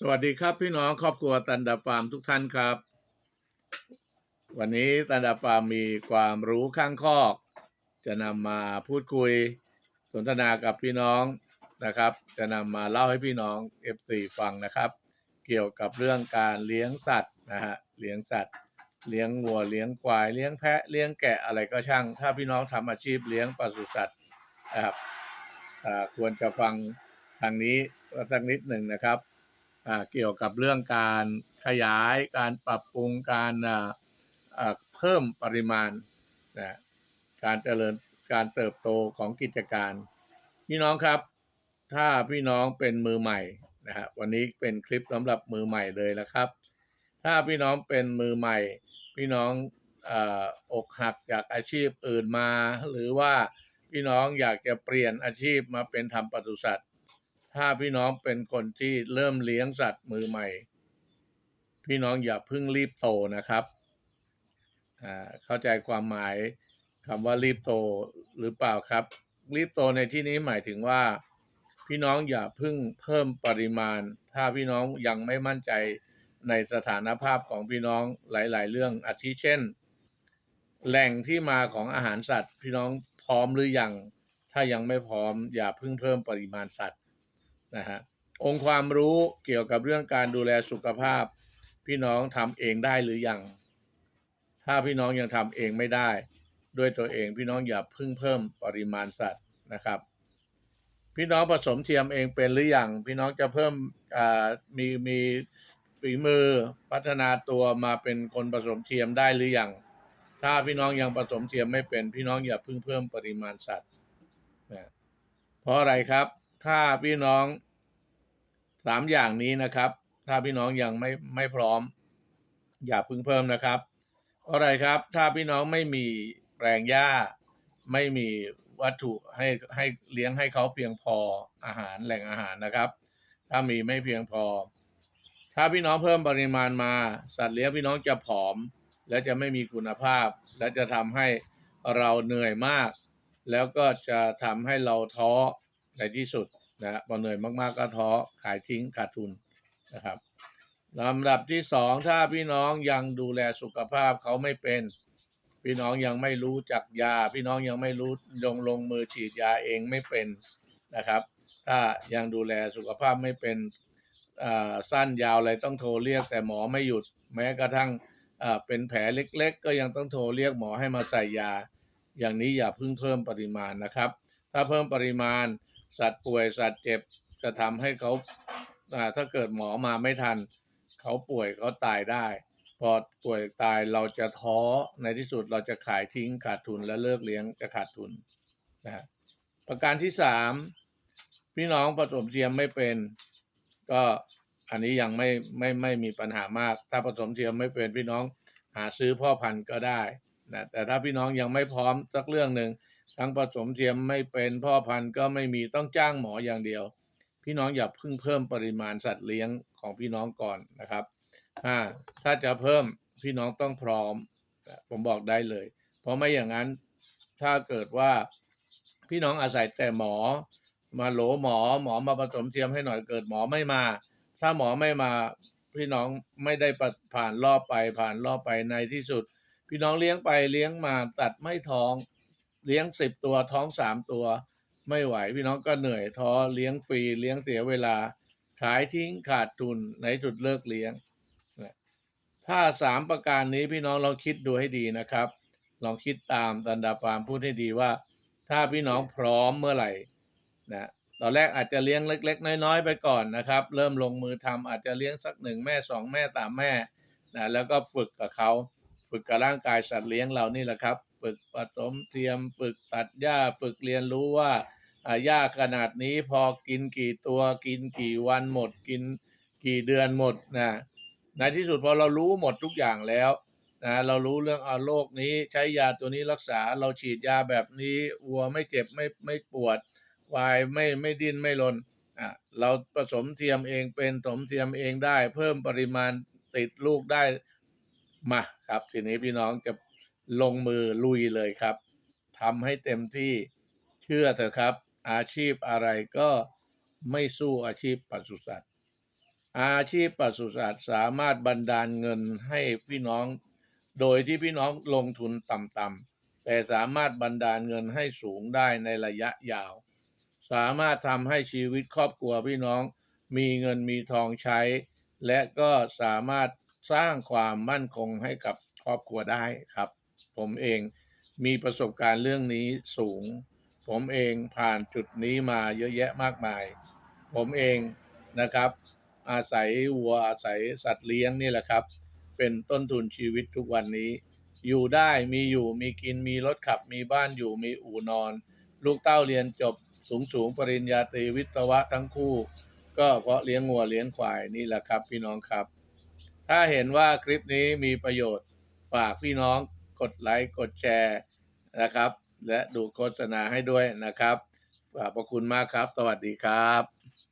สวัสดีครับพี่น้องครอบครัวตันดาฟาร์มทุกท่านครับ วันนี้ตันดาฟาร์มมีความรู้ข้างคอก จะนำมาพูดคุยสนทนากับพี่น้องนะครับ จะนำมาเล่าให้พี่น้อง F4 ฟังนะครับ เกี่ยวกับเรื่องการเลี้ยงสัตว์นะฮะเลี้ยงสัตว์ เลี้ยงวัวเลี้ยงควายเลี้ยงแพะเลี้ยงแกะอะไรก็ช่าง ถ้าพี่น้องทำอาชีพเลี้ยงปศุสัตว์นะครับควรจะฟังทางนี้สักนิดหนึ่งนะครับ เกี่ยวกับเรื่องการขยายการปรับปรุงการเพิ่มปริมาณนะการเจริญการเติบโตของกิจการ พี่น้องครับ ถ้าพี่น้องเป็นมือใหม่นะฮะวันนี้เป็นคลิปสำหรับมือใหม่เลยนะครับ ถ้าพี่น้องเป็นมือใหม่ พี่น้องออกหักจากอาชีพอื่นมา หรือว่าพี่น้องอยากจะเปลี่ยนอาชีพมาเป็นทำปศุสัตว์ ถ้าพี่น้องเป็นคนที่เริ่มเลี้ยงสัตว์มือใหม่ พี่น้องอย่าเพิ่งรีบโตนะครับอ่าเข้าใจความหมายคำว่ารีบโตหรือเปล่าครับ รีบโตในที่นี้หมายถึงว่า พี่น้องอย่าเพิ่งเพิ่มปริมาณ ถ้าพี่น้องยังไม่มั่นใจในสถานภาพของพี่น้องหลาย ๆ เรื่องอาทิเช่น แหล่งที่มาของอาหารสัตว์ พี่น้องพร้อมหรือยังถ้ายังไม่พร้อมอย่าเพิ่งเพิ่มปริมาณสัตว์ นะฮะองค์ความรู้เกี่ยวกับเรื่องการดูแลสุขภาพ พี่น้องทำเองได้หรือยัง ถ้าพี่น้องยังทำเองไม่ได้ ด้วยตัวเองพี่น้องอย่าเพิ่งเพิ่มปริมาณสัตว์นะครับ พี่น้องผสมเทียมเองเป็นหรือยังพี่น้องจะเพิ่มอ่ามีมีฝีมือพัฒนาตัวมาเป็นคนผสมเทียมได้หรือยังถ้าพี่น้องยังผสมเทียมไม่เป็น พี่น้องอย่าเพิ่งเพิ่มปริมาณสัตว์นะเพราะอะไรครับ ถ้าพี่น้องสามอย่างนี้นะครับ ถ้าพี่น้องยังไม่ไม่พร้อม อย่าเพิ่งเพิ่มนะครับอะไรครับ ถ้าพี่น้องไม่มีแปลงหญ้า ไม่มีวัตถุให้ให้เลี้ยงให้เขาเพียงพออาหารแหล่งอาหารนะครับ ถ้ามีไม่เพียงพอ ถ้าพี่น้องเพิ่มปริมาณมา สัตว์เลี้ยงพี่น้องจะผอม และจะไม่มีคุณภาพ และจะทำให้เราเหนื่อยมาก แล้วก็จะทำให้เราท้อ ในที่สุดนะฮะพอเหนื่อยมากๆก็ท้อขายทิ้งขาดทุนนะครับลำดับที่สองถ้าพี่น้องยังดูแลสุขภาพเขาไม่เป็น พี่น้องยังไม่รู้จักยา พี่น้องยังไม่รู้ลงลงมือฉีดยาเองไม่เป็นนะครับ ถ้ายังดูแลสุขภาพไม่เป็นอ่าสั้นยาวอะไรต้องโทรเรียกแต่หมอไม่หยุด แม้กระทั่งอ่าเป็นแผลเล็กๆ ก็ยังต้องโทรเรียกหมอให้มาใส่ยา อย่างนี้อย่าเพิ่งเพิ่มปริมาณนะครับ ถ้าเพิ่มปริมาณ สัตว์ป่วยสัตว์เจ็บจะทำให้เขาถ้าเกิดหมอมาไม่ทัน เขาป่วยเขาตายได้ พอป่วยตายเราจะท้อในที่สุดเราจะขายทิ้งขาดทุนและเลิกเลี้ยงจะขาดทุนนะฮะประการที่สามพี่น้องผสมเทียมไม่เป็น ก็อันนี้ยังไม่ไม่ไม่มีปัญหามาก ถ้าผสมเทียมไม่เป็นพี่น้องหาซื้อพ่อพันธุ์ก็ได้ นะแต่ถ้าพี่น้องยังไม่พร้อมสักเรื่องหนึ่งทั้งผสมเทียมไม่เป็นพ่อพันธุ์ก็ไม่มีต้องจ้างหมออย่างเดียว พี่น้องอย่าเพิ่งเพิ่มปริมาณสัตว์เลี้ยงของพี่น้องก่อนนะครับอ่าถ้าจะเพิ่มพี่น้องต้องพร้อม ผมบอกได้เลย เพราะไม่อย่างนั้นถ้าเกิดว่าพี่น้องอาศัยแต่หมอ มาโหลหมอหมอมาผสมเทียมให้หน่อยเกิดหมอไม่มา ถ้าหมอไม่มาพี่น้องไม่ได้ผ่านรอบไปผ่านรอบไปในที่สุด พี่น้องเลี้ยงไปเลี้ยงมาตัดไม่ท้อง เลี้ยงสิบตัวท้องสามตัว ไม่ไหว พี่น้องก็เหนื่อยท้อเลี้ยงฟรีเลี้ยงเสียเวลา ขายทิ้งขาดทุนในจุดเลิกเลี้ยงถ้าสามประการนี้พี่น้องลองคิดดูให้ดีนะครับ ลองคิดตามตันดาฟาร์มพูดให้ดีว่า ถ้าพี่น้องพร้อมเมื่อไหร่นะตอนแรกอาจจะเลี้ยงเล็ก ๆ น้อย ๆ ไปก่อนนะครับ เริ่มลงมือทำอาจจะเลี้ยงสักหนึ่งแม่สองแม่สามแม่นะแล้วก็ฝึกกับเขา ฝึกกับร่างกายสัตว์เลี้ยงเรานี่แหละครับ ฝึกผสมเทียม ฝึกตัดหญ้า ฝึกเรียนรู้ว่าหญ้าขนาดนี้พอกินกี่ตัวกินกี่วันหมดกินกี่เดือนหมดนะในที่สุดพอเรารู้หมดทุกอย่างแล้วนะเรารู้เรื่องอาโรคนี้ใช้ยาตัวนี้รักษาเราฉีดยาแบบนี้วัวไม่เจ็บไม่ไม่ปวดควายไม่ไม่ดิ้นไม่รนอะเราผสมเทียมเองเป็นผสมเทียมเองได้ เพิ่มปริมาณติดลูกได้ มาครับ ทีนี้พี่น้องจะลงมือลุยเลยครับทำให้เต็มที่เชื่อเถอะครับ อาชีพอะไรก็ไม่สู้อาชีพปศุสัตว์ อาชีพปศุสัตว์สามารถบันดาลเงินให้พี่น้อง โดยที่พี่น้องลงทุนต่ำๆแต่สามารถบันดาลเงินให้สูงได้ในระยะยาว สามารถทำให้ชีวิตครอบครัวพี่น้องมีเงินมีทองใช้ และก็สามารถ สร้างความมั่นคงให้กับครอบครัวได้ครับ ผมเองมีประสบการณ์เรื่องนี้สูง ผมเองผ่านจุดนี้มาเยอะแยะมากมาย ผมเองนะครับ อาศัยวัวอาศัยสัตว์เลี้ยงนี่แหละครับ เป็นต้นทุนชีวิตทุกวันนี้ อยู่ได้มีอยู่มีกินมีรถขับ มีบ้านอยู่มีอู่นอน ลูกเต้าเรียนจบสูงสูงปริญญาตรีวิศวะทั้งคู่ ก็เพราะเลี้ยงวัวเลี้ยงควายนี่แหละครับ พี่น้องครับ ถ้าเห็นว่าคลิปนี้มีประโยชน์ฝากพี่น้องกดไลค์กดแชร์นะครับ และดูโฆษณาให้ด้วยนะครับขอบคุณมากครับ สวัสดีครับ